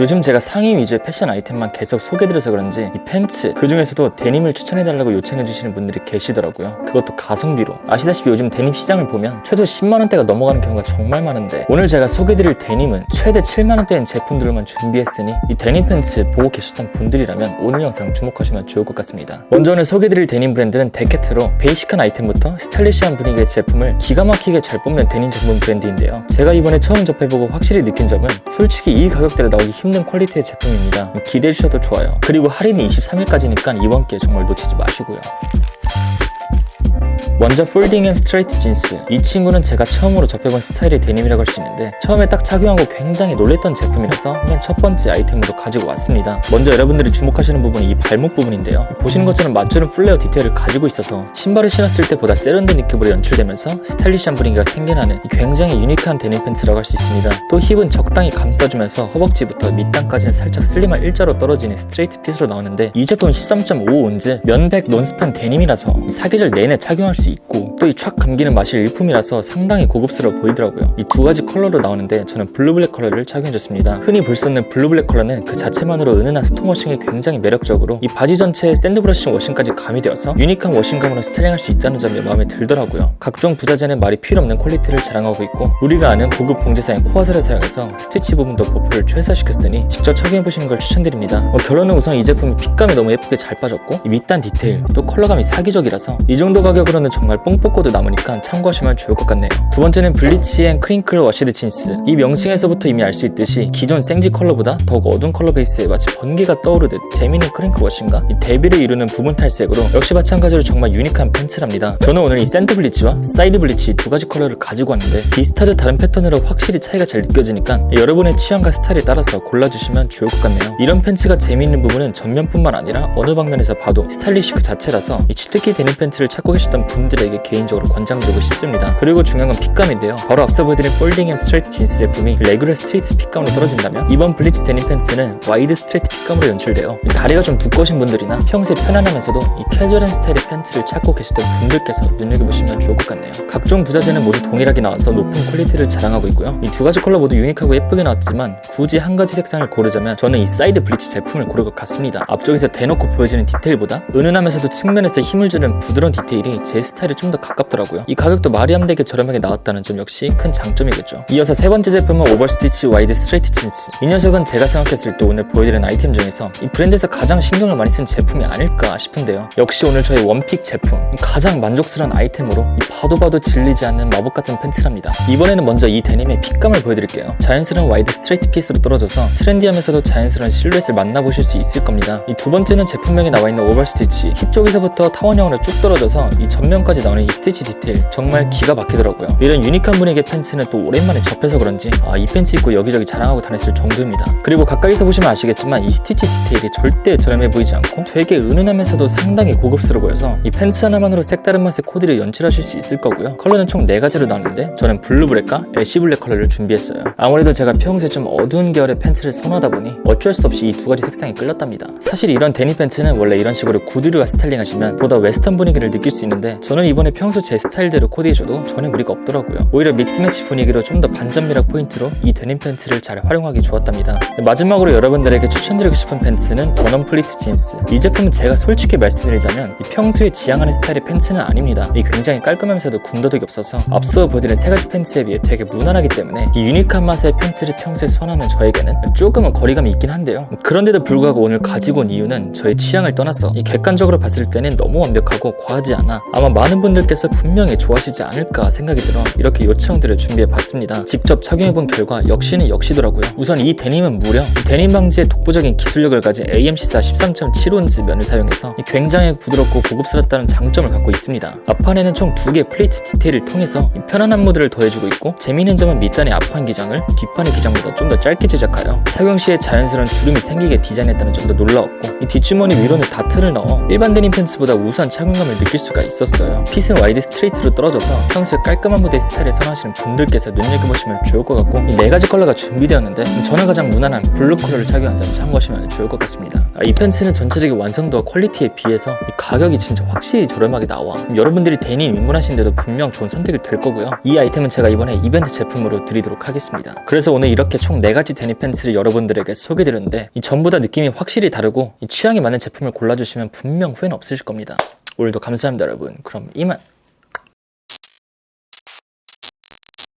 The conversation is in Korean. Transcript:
요즘 제가 상의 위주의 패션 아이템만 계속 소개드려서 그런지 이 팬츠 그 중에서도 데님을 추천해달라고 요청해주시는 분들이 계시더라고요. 그것도 가성비로. 아시다시피 요즘 데님 시장을 보면 최소 10만원대가 넘어가는 경우가 정말 많은데 오늘 제가 소개드릴 데님은 최대 7만원대인 제품들만 준비했으니 이 데님 팬츠 보고 계셨던 분들이라면 오늘 영상 주목하시면 좋을 것 같습니다. 먼저 오늘 소개드릴 데님 브랜드는 데케트로 베이식한 아이템부터 스타일리시한 분위기의 제품을 기가 막히게 잘 뽑는 데님 전문 브랜드인데요. 제가 이번에 처음 접해보고 확실히 느낀 점은 솔직히 이 가격대로 나오기 힘든 퀄리티의 제품입니다. 기대해 주셔도 좋아요. 그리고 할인이 23일까지니까 이번 기회 정말 놓치지 마시고요 먼저 폴딩 앤 스트레이트 진스 이 친구는 제가 처음으로 접해본 스타일의 데님이라고 할 수 있는데 처음에 딱 착용하고 굉장히 놀랬던 제품이라서 맨 첫 번째 아이템으로 가지고 왔습니다. 먼저 여러분들이 주목하시는 부분이 이 발목 부분인데요. 보시는 것처럼 맞추는 플레어 디테일을 가지고 있어서 신발을 신었을 때보다 세련된 느낌으로 연출되면서 스타일리시한 분위기가 생겨나는 이 굉장히 유니크한 데님 팬츠라고 할 수 있습니다. 또 힙은 적당히 감싸주면서 허벅지부터 밑단까지는 살짝 슬림한 일자로 떨어지는 스트레이트 핏으로 나오는데 이 제품 13.5온즈 면백 논스판 데님이라서 사계절 내내 착용할 수 있고 또 이 촥 감기는 맛이 일품이라서 상당히 고급스러워 보이더라고요. 이 두 가지 컬러로 나오는데 저는 블루블랙 컬러를 착용해줬습니다. 흔히 볼 수 없는 블루블랙 컬러는 그 자체만으로 은은한 스톤 워싱이 굉장히 매력적으로 이 바지 전체에 샌드 브러쉬 워싱까지 가미되어서 유니크한 워싱감으로 스타일링할 수 있다는 점이 마음에 들더라고요. 각종 부자재는 말이 필요 없는 퀄리티를 자랑하고 있고 우리가 아는 고급 봉제사인 코아사를 사용해서 스티치 부분도 보풀을 최소화시켰으니 직접 착용해보시는 걸 추천드립니다. 뭐 결론은 우선 이 제품이 핏감이 너무 예쁘게 잘 빠졌고 이 밑단 디테일 또 컬러감이 사기적이라서 이 정도 가격으로는 정말 뽕 뽑고도 남으니까 참고하시면 좋을 것 같네요. 두 번째는 블리치 앤 크링클 워시드 진스. 이 명칭에서부터 이미 알 수 있듯이 기존 생지 컬러보다 더욱 어두운 컬러 베이스에 마치 번개가 떠오르듯 재미있는 크링클 워싱과 이 대비를 이루는 부분 탈색으로 역시 마찬가지로 정말 유니크한 팬츠랍니다. 저는 오늘 이 샌드 블리치와 사이드 블리치 두 가지 컬러를 가지고 왔는데 비슷하듯 다른 패턴으로 확실히 차이가 잘 느껴지니까 여러분의 취향과 스타일에 따라서 골라주시면 좋을 것 같네요. 이런 팬츠가 재미있는 부분은 전면뿐만 아니라 어느 방면에서 봐도 스타일리시 그 자체라서 이 치트키 데님 팬츠를 찾고 계셨던 분들 에게 개인적으로 권장드리고 싶습니다. 그리고 중요한 건 핏감인데요. 바로 앞서 보여드린 폴딩 앤 스트레이트 진스 제품이 레귤러 스트레이트 핏감으로 떨어진다면 이번 블리치 데님 팬츠는 와이드 스트레이트 핏감으로 연출되어 이 다리가 좀 두꺼우신 분들이나 평소에 편안하면서도 이 캐주얼한 스타일의 팬츠를 찾고 계시던 분들께서 눈여겨보시면 좋을 것 같네요. 각종 부자재는 모두 동일하게 나와서 높은 퀄리티를 자랑하고 있고요. 이 두 가지 컬러 모두 유니크하고 예쁘게 나왔지만 굳이 한 가지 색상을 고르자면 저는 이 사이드 블리치 제품을 고를 것 같습니다. 앞쪽에서 대놓고 보여지는 디테일보다 은은하면서도 측면에서 힘을 주는 부드러운 디테일이 제 스타일에 좀더 가깝더라고요. 이 가격도 말이 안 되게 저렴하게 나왔다는 점 역시 큰 장점이겠죠. 이어서 세 번째 제품은 오버스티치 와이드 스트레이트 진스. 이 녀석은 제가 생각했을 때 오늘 보여드린 아이템 중에서 이 브랜드에서 가장 신경을 많이 쓴 제품이 아닐까 싶은데요. 역시 오늘 저의 원픽 제품. 가장 만족스러운 아이템으로 이 봐도 봐도 질리지 않는 마법 같은 팬츠랍니다. 이번에는 먼저 이 데님의 핏감을 보여드릴게요. 자연스러운 와이드 스트레이트 핏으로 떨어져서 트렌디하면서도 자연스러운 실루엣을 만나보실 수 있을 겁니다. 이 두 번째는 제품명에 나와 있는 오버스티치. 힙 쪽에서부터 타원형으로 쭉 떨어져서 이 전면 까지 나오는 이 스티치 디테일 정말 기가 막히더라고요. 이런 유니크한 분위기의 팬츠는 또 오랜만에 접해서 그런지 아 이 팬츠 입고 여기저기 자랑하고 다녔을 정도입니다. 그리고 가까이서 보시면 아시겠지만 이 스티치 디테일이 절대 저렴해 보이지 않고 되게 은은하면서도 상당히 고급스러워 보여서 이 팬츠 하나만으로 색다른 맛의 코디를 연출하실 수 있을 거고요. 컬러는 총 4가지로 나왔는데 저는 블루 블랙과 애쉬 블랙 컬러를 준비했어요. 아무래도 제가 평소에 좀 어두운 계열의 팬츠를 선호하다 보니 어쩔 수 없이 이 두 가지 색상이 끌렸답니다. 사실 이런 데니 팬츠는 원래 이런 식으로 구두류와 스타일링 하시면 보다 웨스턴 분위기를 느낄 수 있는데 저는 이번에 평소 제 스타일대로 코디해줘도 전혀 무리가 없더라고요. 오히려 믹스매치 분위기로 좀 더 반전 미락 포인트로 이 데님 팬츠를 잘 활용하기 좋았답니다. 마지막으로 여러분들에게 추천드리고 싶은 팬츠는 더넘 플리트 진스. 이 제품은 제가 솔직히 말씀드리자면 이 평소에 지향하는 스타일의 팬츠는 아닙니다. 이 굉장히 깔끔하면서도 군더더기 없어서 앞서 보여드린 세 가지 팬츠에 비해 되게 무난하기 때문에 이 유니크한 맛의 팬츠를 평소에 선호하는 저에게는 조금은 거리감이 있긴 한데요. 그런데도 불구하고 오늘 가지고 온 이유는 저의 취향을 떠나서 이 객관적으로 봤을 때는 너무 완벽하고 과하지 않아 아마 많은 분들께서 분명히 좋아하시지 않을까 생각이 들어 이렇게 요청들을 준비해 봤습니다. 직접 착용해본 결과 역시는 역시더라고요. 우선 이 데님은 무려 이 데님 방지에 독보적인 기술력을 가진 AMC4 13.7온즈 면을 사용해서 이 굉장히 부드럽고 고급스럽다는 장점을 갖고 있습니다. 앞판에는 총 두 개의 플레이트 디테일을 통해서 이 편안한 무드를 더해주고 있고 재미있는 점은 밑단의 앞판 기장을 뒷판의 기장보다 좀 더 짧게 제작하여 착용 시에 자연스러운 주름이 생기게 디자인했다는 점도 놀라웠고 이 뒷주머니 위로는 다트를 넣어 일반 데님 팬츠보다 우수한 착용감을 느낄 수가 있었어요. 있어요. 핏은 와이드 스트레이트로 떨어져서 평소에 깔끔한 무드의 스타일을 선호하시는 분들께서 눈여겨보시면 좋을 것 같고 이 네 가지 컬러가 준비되었는데 저는 가장 무난한 블루 컬러를 착용한 점 참고하시면 좋을 것 같습니다. 아, 이 팬츠는 전체적인 완성도와 퀄리티에 비해서 이 가격이 진짜 확실히 저렴하게 나와. 여러분들이 데님 입문하신데도 분명 좋은 선택이 될 거고요. 이 아이템은 제가 이번에 이벤트 제품으로 드리도록 하겠습니다. 그래서 오늘 이렇게 총 4가지 데님 팬츠를 여러분들에게 소개드렸는데 이 전부 다 느낌이 확실히 다르고 이 취향에 맞는 제품을 골라주시면 분명 후회는 없으실 겁니다. 오늘도 감사합니다 여러분. 그럼 이만.